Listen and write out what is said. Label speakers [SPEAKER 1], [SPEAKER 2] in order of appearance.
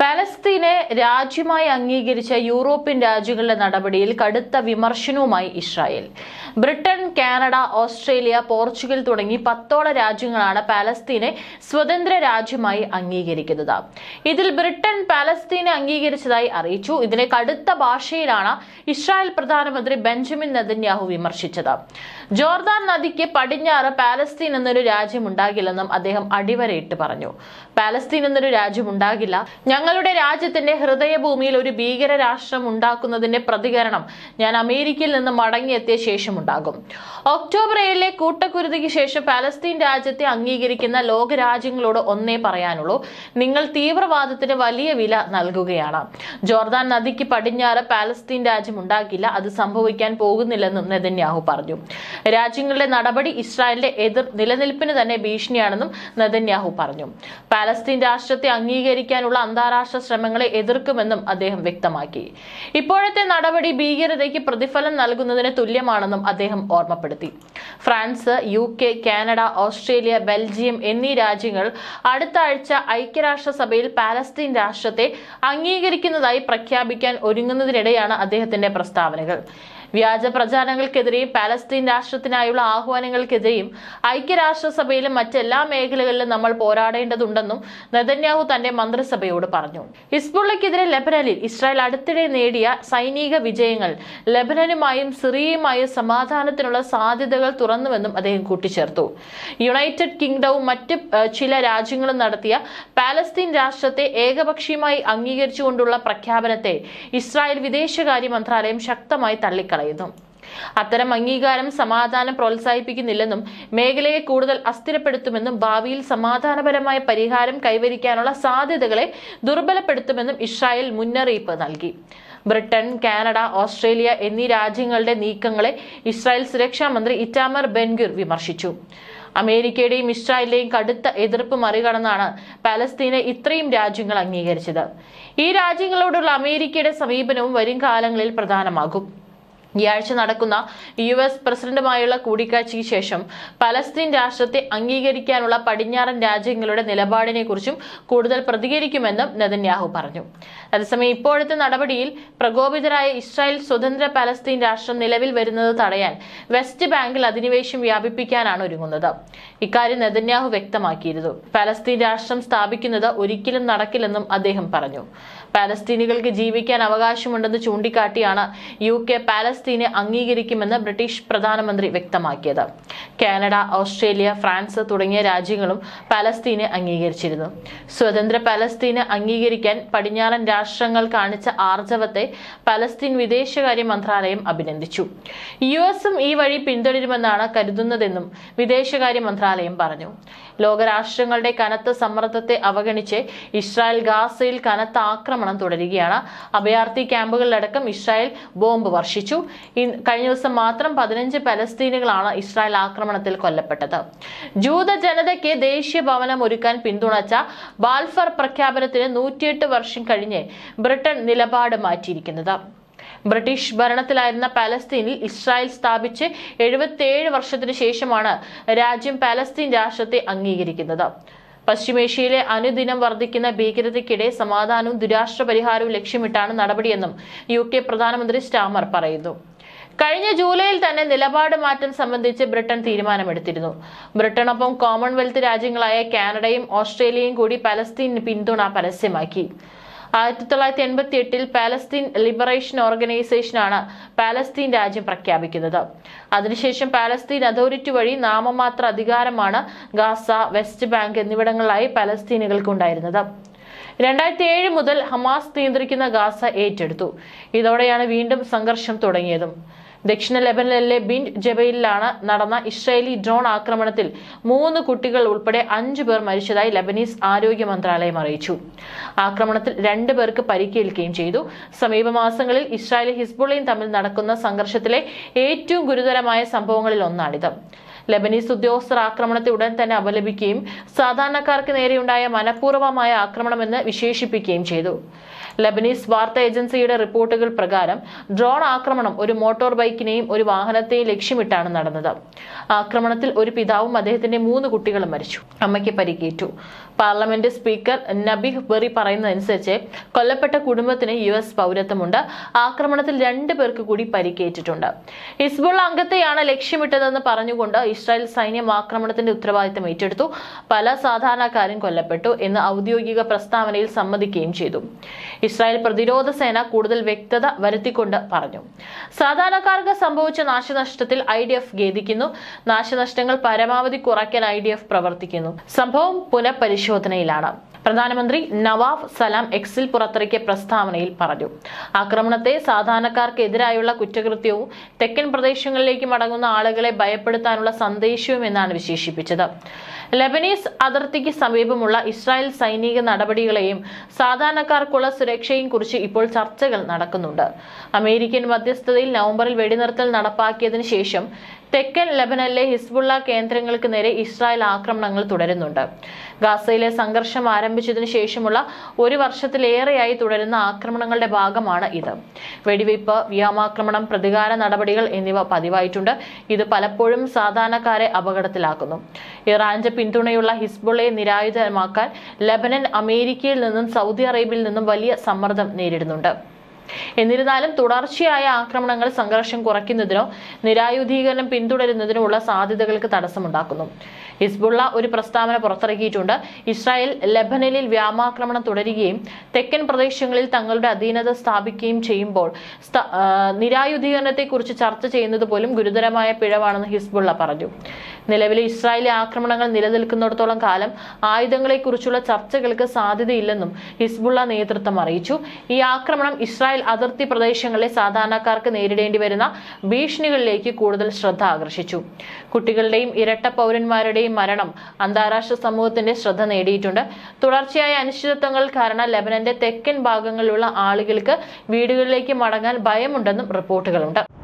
[SPEAKER 1] പാലസ്തീനെ രാജ്യമായി അംഗീകരിച്ച യൂറോപ്യൻ രാജ്യങ്ങളുടെ നടപടിയിൽ കടുത്ത വിമർശനവുമായി Israel. Britain Canada Australia Portugal തുടങ്ങി പത്തോളം രാജ്യങ്ങളാണ് പാലസ്തീനെ സ്വതന്ത്ര രാജ്യമായി അംഗീകരിക്കുന്നത്. ഇതിൽ ബ്രിട്ടൻ പാലസ്തീനെ അംഗീകരിച്ചതായി അറിയിച്ചു. ഇതിനെ കടുത്ത ഭാഷയിലാണ് ഇസ്രായേൽ പ്രധാനമന്ത്രി ബെഞ്ചമിൻ നെതന്യാഹു വിമർശിച്ചത്. ജോർദാൻ നദിക്ക് പടിഞ്ഞാറ് പാലസ്തീൻ എന്നൊരു രാജ്യം ഉണ്ടാകില്ലെന്നും അദ്ദേഹം അടിവരയിട്ട് പറഞ്ഞു. പാലസ്തീൻ എന്നൊരു രാജ്യം ഉണ്ടാകില്ല ഞങ്ങളുടെ രാജ്യത്തിന്റെ ഹൃദയഭൂമിയിൽ ഒരു ഭീകര രാഷ്ട്രം ഉണ്ടാക്കുന്നതിന്റെ പ്രതികരണം ഞാൻ അമേരിക്കയിൽ നിന്ന് മടങ്ങിയെത്തിയ ശേഷം ഉണ്ടാകും ഒക്ടോബർ ഏഴിലെ കൂട്ടക്കുരുതിക്ക് ശേഷം പാലസ്തീൻ രാജ്യത്തെ അംഗീകരിക്കുന്ന ലോകരാജ്യങ്ങളോട് ഒന്നേ പറയാനുള്ളൂ. നിങ്ങൾ തീവ്രവാദത്തിന് വലിയ വില നൽകുകയാണ്. ജോർദാൻ നദിക്ക് പടിഞ്ഞാറ് പാലസ്തീൻ രാജ്യം ഉണ്ടാക്കില്ല. അത് സംഭവിക്കാൻ പോകുന്നില്ലെന്നും നെതന്യാഹു പറഞ്ഞു. രാജ്യങ്ങളുടെ നടപടി ഇസ്രായേലിന്റെ എതിർ നിലനിൽപ്പിന് തന്നെ ഭീഷണിയാണെന്നും നെതന്യാഹു പറഞ്ഞു. പാലസ്തീൻ രാഷ്ട്രത്തെ അംഗീകരിക്കാനുള്ള അന്താരാഷ്ട്ര ശ്രമങ്ങളെ എതിർക്കുമെന്നും അദ്ദേഹം വ്യക്തമാക്കി. ഇപ്പോഴത്തെ നടപടി ഭീകരതയ്ക്ക് പ്രതിഫലം നൽകുന്നതിന് തുല്യമാണെന്നും അദ്ദേഹം ഓർമ്മപ്പെടുത്തി. France U K Canada Australia Belgium എന്നീ രാജ്യങ്ങൾ അടുത്ത ആഴ്ച ഐക്യരാഷ്ട്രസഭയിൽ പാലസ്തീൻ രാഷ്ട്രത്തെ അംഗീകരിക്കുന്നതായി പ്രഖ്യാപിക്കാൻ ഒരുങ്ങുന്നതിനിടെയാണ് അദ്ദേഹത്തിന്റെ പ്രസ്താവനകൾ. വ്യാജ പ്രചാരണങ്ങൾക്കെതിരെയും പാലസ്തീൻ രാഷ്ട്രത്തിനായുള്ള ആഹ്വാനങ്ങൾക്കെതിരെയും ഐക്യരാഷ്ട്രസഭയിലും മറ്റെല്ലാ മേഖലകളിലും നമ്മൾ പോരാടേണ്ടതുണ്ടെന്നും നെതന്യാഹു തന്റെ മന്ത്രിസഭയോട് പറഞ്ഞു. ഹിസ്ബുള്ളയ്ക്കെതിരെ ലെബനനിൽ ഇസ്രായേൽ അടുത്തിടെ നേടിയ സൈനിക വിജയങ്ങൾ ലെബനനുമായും സിറിയയുമായും സമാധാനത്തിനുള്ള സാധ്യതകൾ തുറന്നുവെന്നും അദ്ദേഹം കൂട്ടിച്ചേർത്തു. യുണൈറ്റഡ് കിങ്ഡവും മറ്റ് ചില രാജ്യങ്ങളും നടത്തിയ പാലസ്തീൻ രാഷ്ട്രത്തെ ഏകപക്ഷീയമായി അംഗീകരിച്ചുകൊണ്ടുള്ള പ്രഖ്യാപനത്തെ ഇസ്രായേൽ വിദേശകാര്യ മന്ത്രാലയം ശക്തമായി തള്ളിക്കളയുന്നു അത്തരം അംഗീകാരം സമാധാനം പ്രോത്സാഹിപ്പിക്കുന്നില്ലെന്നും മേഖലയെ കൂടുതൽ അസ്ഥിരപ്പെടുത്തുമെന്നും ഭാവിയിൽ സമാധാനപരമായ പരിഹാരം കൈവരിക്കാനുള്ള സാധ്യതകളെ ദുർബലപ്പെടുത്തുമെന്നും ഇസ്രായേൽ മുന്നറിയിപ്പ് നൽകി. ബ്രിട്ടൻ കാനഡ ഓസ്ട്രേലിയ എന്നീ രാജ്യങ്ങളുടെ നീക്കങ്ങളെ ഇസ്രായേൽ സുരക്ഷാ മന്ത്രി ഇറ്റാമർ ബെൻഗുർ വിമർശിച്ചു. അമേരിക്കയുടെയും ഇസ്രായേലിന്റെയും കടുത്ത എതിർപ്പ് മറികടന്നാണ് പാലസ്തീനെ ഇത്രയും രാജ്യങ്ങൾ അംഗീകരിച്ചത്. ഈ രാജ്യങ്ങളോടുള്ള അമേരിക്കയുടെ സമീപനവും വരും കാലങ്ങളിൽ പ്രധാനമാകും. ഈ ആഴ്ച നടക്കുന്ന യു എസ് പ്രസിഡന്റുമായുള്ള കൂടിക്കാഴ്ചയ്ക്ക് ശേഷം പലസ്തീൻ രാഷ്ട്രത്തെ അംഗീകരിക്കാനുള്ള പടിഞ്ഞാറൻ രാജ്യങ്ങളുടെ നിലപാടിനെ കുറിച്ചും കൂടുതൽ പ്രതികരിക്കുമെന്നും നെതന്യാഹു പറഞ്ഞു. അതേസമയം ഇപ്പോഴത്തെ നടപടിയിൽ പ്രകോപിതരായ ഇസ്രായേൽ സ്വതന്ത്ര പലസ്തീൻ രാഷ്ട്രം നിലവിൽ വരുന്നത് തടയാൻ വെസ്റ്റ് ബാങ്കിൽ അധിനിവേശം വ്യാപിപ്പിക്കാനാണ് ഒരുങ്ങുന്നത്. ഇക്കാര്യം നെതന്യാഹു വ്യക്തമാക്കിയിരുന്നു. പലസ്തീൻ രാഷ്ട്രം സ്ഥാപിക്കുന്നത് ഒരിക്കലും നടക്കില്ലെന്നും അദ്ദേഹം പറഞ്ഞു. പാലസ്തീനികൾക്ക് ജീവിക്കാൻ അവകാശമുണ്ടെന്ന് ചൂണ്ടിക്കാട്ടിയാണ് യു കെ പാലസ്തീനെ അംഗീകരിക്കുമെന്ന് ബ്രിട്ടീഷ് പ്രധാനമന്ത്രി വ്യക്തമാക്കിയത്. കാനഡ ഓസ്ട്രേലിയ ഫ്രാൻസ് തുടങ്ങിയ രാജ്യങ്ങളും പാലസ്തീനെ അംഗീകരിച്ചിരുന്നു. സ്വതന്ത്ര പാലസ്തീനെ അംഗീകരിക്കാൻ പടിഞ്ഞാറൻ രാഷ്ട്രങ്ങൾ കാണിച്ച ആർജവത്തെ പലസ്തീൻ വിദേശകാര്യ മന്ത്രാലയം അഭിനന്ദിച്ചു. യു എസും ഈ വഴി പിന്തുടരുമെന്നാണ് കരുതുന്നതെന്നും വിദേശകാര്യ മന്ത്രാലയം പറഞ്ഞു. ലോകരാഷ്ട്രങ്ങളുടെ കനത്ത സമ്മർദ്ദത്തെ അവഗണിച്ച് ഇസ്രായേൽ ഗാസയിൽ കനത്ത ആക്രമണം തുടരുകയാണ്. അഭയാർത്ഥി ക്യാമ്പുകളിലടക്കം ഇസ്രായേൽ ബോംബ് വർഷിച്ചു. കഴിഞ്ഞ ദിവസം മാത്രം പതിനഞ്ച് പലസ്തീനുകളാണ് ഇസ്രായേൽ ആക്രമണത്തിൽ കൊല്ലപ്പെട്ടത്. ജൂത ജനതയ്ക്ക് ദേശീയ ഭവനം ഒരുക്കാൻ പിന്തുണച്ച ബാൽഫർ പ്രഖ്യാപനത്തിന് നൂറ്റിയെട്ട് വർഷം കഴിഞ്ഞ് ബ്രിട്ടൻ നിലപാട് മാറ്റിയിരിക്കുന്നത്. ബ്രിട്ടീഷ് ഭരണത്തിലായിരുന്ന പാലസ്തീനിൽ ഇസ്രായേൽ സ്ഥാപിച്ച് എഴുപത്തിയേഴ് വർഷത്തിനു ശേഷമാണ് രാജ്യം പാലസ്തീൻ രാഷ്ട്രത്തെ അംഗീകരിക്കുന്നത്. പശ്ചിമേഷ്യയിലെ അനുദിനം വർദ്ധിക്കുന്ന ഭീകരതയ്ക്കിടെ സമാധാനവും ദുരാഷ്ട്ര പരിഹാരവും ലക്ഷ്യമിട്ടാണ് നടപടിയെന്നും യു കെ പ്രധാനമന്ത്രി സ്റ്റാമർ പറയുന്നു. കഴിഞ്ഞ ജൂലൈയിൽ തന്നെ നിലപാട് മാറ്റം സംബന്ധിച്ച് ബ്രിട്ടൻ തീരുമാനമെടുത്തിരുന്നു. ബ്രിട്ടനൊപ്പം കോമൺവെൽത്ത് രാജ്യങ്ങളായ കാനഡയും ഓസ്ട്രേലിയയും കൂടി പലസ്തീന് പിന്തുണ പരസ്യമാക്കി. ആയിരത്തി തൊള്ളായിരത്തി എൺപത്തി എട്ടിൽ പാലസ്തീൻ ലിബറേഷൻ ഓർഗനൈസേഷനാണ് പാലസ്തീൻ രാജ്യം പ്രഖ്യാപിക്കുന്നത്. അതിനുശേഷം പാലസ്തീൻ അതോറിറ്റി വഴി നാമമാത്ര അധികാരമാണ് ഗാസ വെസ്റ്റ് ബാങ്ക് എന്നിവിടങ്ങളിലായി പലസ്തീനുകൾക്കുണ്ടായിരുന്നത്. രണ്ടായിരത്തി ഏഴ് മുതൽ ഹമാസ് നിയന്ത്രിക്കുന്ന ഗാസ ഏറ്റെടുത്തു. ഇതോടെയാണ് വീണ്ടും സംഘർഷം തുടങ്ങിയതും. ദക്ഷിണ ലെബനനിലെ ബിൻ ജബയിലാണ് നടന്ന ഇസ്രായേലി ഡ്രോൺ ആക്രമണത്തിൽ മൂന്ന് കുട്ടികൾ ഉൾപ്പെടെ അഞ്ചു പേർ മരിച്ചതായി ലബനീസ് ആരോഗ്യ മന്ത്രാലയം അറിയിച്ചു. ആക്രമണത്തിൽ രണ്ടു പേർക്ക് പരിക്കേൽക്കുകയും ചെയ്തു. സമീപ മാസങ്ങളിൽ ഇസ്രായേലും ഹിസ്ബുള്ളയും തമ്മിൽ നടക്കുന്ന സംഘർഷത്തിലെ ഏറ്റവും ഗുരുതരമായ സംഭവങ്ങളിൽ ഒന്നാണിത്. ലബനീസ് ഉദ്യോഗസ്ഥർ ആക്രമണത്തെ ഉടൻ തന്നെ അപലപിക്കുകയും സാധാരണക്കാർക്ക് നേരെയുണ്ടായ മനഃപൂർവമായ ആക്രമണമെന്ന് വിശേഷിപ്പിക്കുകയും ചെയ്തു. ലബനീസ് വാർത്താ ഏജൻസിയുടെ റിപ്പോർട്ടുകൾ പ്രകാരം ഡ്രോൺ ആക്രമണം ഒരു മോട്ടോർ ബൈക്കിനെയും ഒരു വാഹനത്തെയും ലക്ഷ്യമിട്ടാണ് നടന്നത്. ആക്രമണത്തിൽ ഒരു പിതാവും അദ്ദേഹത്തിന്റെ മൂന്ന് കുട്ടികളും മരിച്ചു. അമ്മയ്ക്ക് പരിക്കേറ്റു. പാർലമെന്റ് സ്പീക്കർ നബിഹ് ബെറി പറയുന്നതനുസരിച്ച് കൊല്ലപ്പെട്ട കുടുംബത്തിന് യു എസ് പൗരത്വമുണ്ട്. ആക്രമണത്തിൽ രണ്ടു പേർക്ക് കൂടി പരിക്കേറ്റിട്ടുണ്ട്. ഹിസ്ബുൾ അംഗത്തെയാണ് ലക്ഷ്യമിട്ടതെന്ന് പറഞ്ഞുകൊണ്ട് ഇസ്രായേൽ സൈന്യം ആക്രമണത്തിന്റെ ഉത്തരവാദിത്തം ഏറ്റെടുത്തു. പല സാധാരണക്കാരും കൊല്ലപ്പെട്ടു എന്ന് ഔദ്യോഗിക പ്രസ്താവനയിൽ സമ്മതിക്കുകയും ചെയ്തു. ഇസ്രായേൽ പ്രതിരോധ സേന കൂടുതൽ വ്യക്തത വരുത്തിക്കൊണ്ട് പറഞ്ഞു. സാധാരണക്കാർക്ക് സംഭവിച്ച നാശനഷ്ടത്തിൽ ഐ ഡി എഫ് ഖേദിക്കുന്നു. നാശനഷ്ടങ്ങൾ പരമാവധി കുറയ്ക്കാൻ ഐ ഡി എഫ് പ്രവർത്തിക്കുന്നു. സംഭവം പുനഃപരിശോധനയിലാണ്. പ്രധാനമന്ത്രി നവാഫ് സലാം എക്സിൽ പുറത്തിറക്കിയ പ്രസ്താവനയിൽ പറഞ്ഞു. ആക്രമണത്തെ സാധാരണക്കാർക്കെതിരായുള്ള കുറ്റകൃത്യവും തെക്കൻ പ്രദേശങ്ങളിലേക്ക് മടങ്ങുന്ന ആളുകളെ ഭയപ്പെടുത്താനുള്ള സന്ദേശവും എന്നാണ് വിശേഷിപ്പിച്ചത്. ലെബനീസ് അതിർത്തിക്ക് സമീപമുള്ള ഇസ്രായേൽ സൈനിക നടപടികളെയും സാധാരണക്കാർക്കുള്ള സുരക്ഷയും കുറിച്ച് ഇപ്പോൾ ചർച്ചകൾ നടക്കുന്നുണ്ട്. അമേരിക്കൻ മധ്യസ്ഥതയിൽ നവംബറിൽ വെടിനിർത്തൽ നടപ്പാക്കിയതിനു ശേഷം തെക്കൻ ലബനനിലെ ഹിസ്ബുള്ള കേന്ദ്രങ്ങൾക്ക് നേരെ ഇസ്രായേൽ ആക്രമണങ്ങൾ തുടരുന്നുണ്ട്. ഗാസയിലെ സംഘർഷം ആരംഭിച്ചതിനു ശേഷമുള്ള ഒരു വർഷത്തിലേറെയായി തുടരുന്ന ആക്രമണങ്ങളുടെ ഭാഗമാണ് ഇത്. വെടിവയ്പ് വ്യോമാക്രമണം പ്രതികാര നടപടികൾ എന്നിവ പതിവായിട്ടുണ്ട്. ഇത് പലപ്പോഴും സാധാരണക്കാരെ അപകടത്തിലാക്കുന്നു. ഇറാന്റെ പിന്തുണയുള്ള ഹിസ്ബുള്ളയെ നിരായുധമാക്കാൻ ലബനൻ അമേരിക്കയിൽ നിന്നും സൗദി അറേബ്യയിൽ നിന്നും വലിയ സമ്മർദ്ദം നേരിടുന്നുണ്ട്. എന്നിരുന്നാലും തുടർച്ചയായ ആക്രമണങ്ങൾ സംഘർഷം കുറയ്ക്കുന്നതിനോ നിരായുധീകരണം പിന്തുടരുന്നതിനോ ഉള്ള സാധ്യതകൾക്ക് തടസ്സമുണ്ടാക്കുന്നു. ഹിസ്ബുള്ള ഒരു പ്രസ്താവന പുറത്തിറക്കിയിട്ടുണ്ട്. ഇസ്രായേൽ ലബനനിൽ വ്യാമാക്രമണം തുടരുകയും തെക്കൻ പ്രദേശങ്ങളിൽ തങ്ങളുടെ അധീനത സ്ഥാപിക്കുകയും ചെയ്യുമ്പോൾ നിരായുധീകരണത്തെക്കുറിച്ച് ചർച്ച ചെയ്യുന്നത് പോലും ഗുരുതരമായ പിഴവാണെന്ന് ഹിസ്ബുള്ള പറഞ്ഞു. നിലവിലെ ഇസ്രായേലി ആക്രമണങ്ങൾ നിലനിൽക്കുന്നിടത്തോളം കാലം ആയുധങ്ങളെക്കുറിച്ചുള്ള ചർച്ചകൾക്ക് സാധ്യതയില്ലെന്നും ഹിസ്ബുള്ള നേതൃത്വം അറിയിച്ചു. ഈ ആക്രമണം ഇസ്രായേൽ അതിർത്തി പ്രദേശങ്ങളിലെ സാധാരണക്കാർക്ക് നേരിടേണ്ടി വരുന്ന ഭീഷണികളിലേക്ക് കൂടുതൽ ശ്രദ്ധ ആകർഷിച്ചു. കുട്ടികളുടെയും ഇരട്ട പൗരന്മാരുടെയും മരണം അന്താരാഷ്ട്ര സമൂഹത്തിന്റെ ശ്രദ്ധ നേടിയിട്ടുണ്ട്. തുടർച്ചയായ അനിശ്ചിതത്വങ്ങൾ കാരണം ലെബനന്റെ തെക്കൻ ഭാഗങ്ങളിലുള്ള ആളുകൾക്ക് വീടുകളിലേക്ക് മടങ്ങാൻ ഭയമുണ്ടെന്നും റിപ്പോർട്ടുകളുണ്ട്.